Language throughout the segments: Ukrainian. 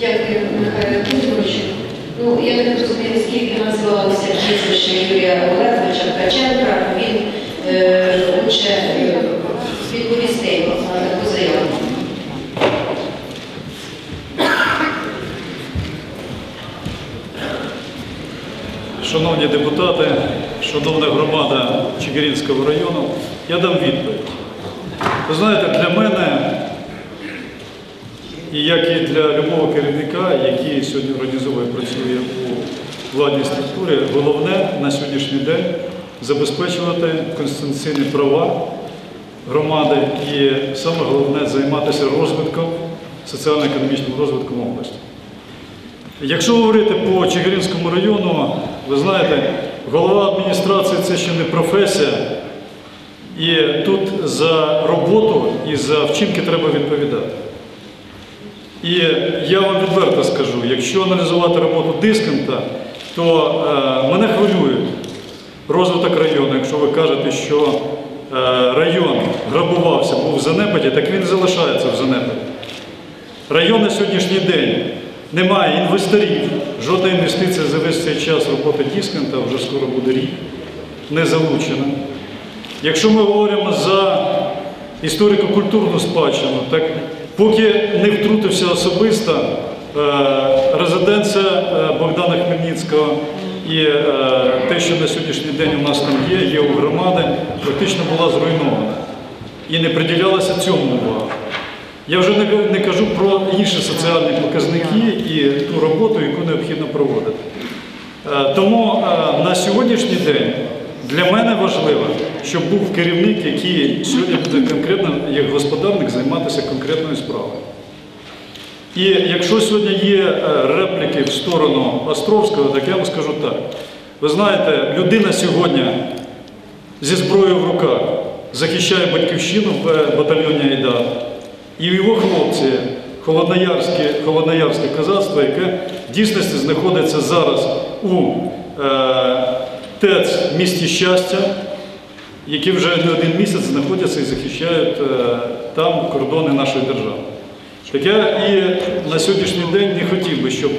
Дякую, Михайло Кузьмовичу. Ну, я так розумію, скільки називалося прізвище Юрія Олеговича Ткаченка, він е, хоче е, відповісти на таку заяву. Шановні депутати, шановна громада Чигиринського району, я дам відповідь. Ви знаєте, для мене, як і для любого керівника, який сьогодні організовує працює у владній структурі, головне на сьогоднішній день забезпечувати конституційні права громади і саме головне займатися розвитком, соціально-економічним розвитком області. Якщо говорити по Чигиринському району, ви знаєте, голова адміністрації це ще не професія, і тут за роботу і за вчинки треба відповідати. І я вам відверто скажу, якщо аналізувати роботу дисконта, то е, мене хвилює розвиток району. Якщо ви кажете, що е, район грабувався, був в занепаді, так він залишається в занепаді. Район на сьогоднішній день не має інвесторів, жодна інвестиція за весь цей час роботи Дісконта, вже скоро буде рік, не залучена. Якщо ми говоримо за історико-культурну спадщину, так поки не втрутився особисто е, резиденція е, Богдана Хмельницького і е, те, що на сьогоднішній день у нас там є, є у громади, практично була зруйнована. І не приділялася цьому увагу. Я вже не, кажу про інші соціальні показники і ту роботу, яку необхідно проводити. Тому на сьогоднішній день для мене важливо, щоб був керівник, який сьогодні буде конкретно як господарник займатися конкретною справою. І якщо сьогодні є е, репліки в сторону Островського, так я вам скажу так. Ви знаєте, людина сьогодні зі зброєю в руках захищає батьківщину в батальйоні Айдар. І його хлопці, холодноярське, холодноярське козацтво, яке в дійсності знаходиться зараз у е, ТЕЦ в місті щастя, які вже не один місяць знаходяться і захищають е, там кордони нашої держави. Так я і на сьогоднішній день не хотів би, щоб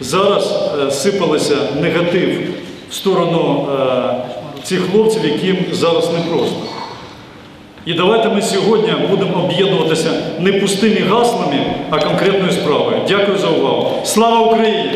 зараз е, сипалося негатив в сторону е, цих хлопців, яким зараз непросто. І давайте ми сьогодні будемо об'єднуватися не пустими гаслами, а конкретною справою. Дякую за увагу. Слава Україні!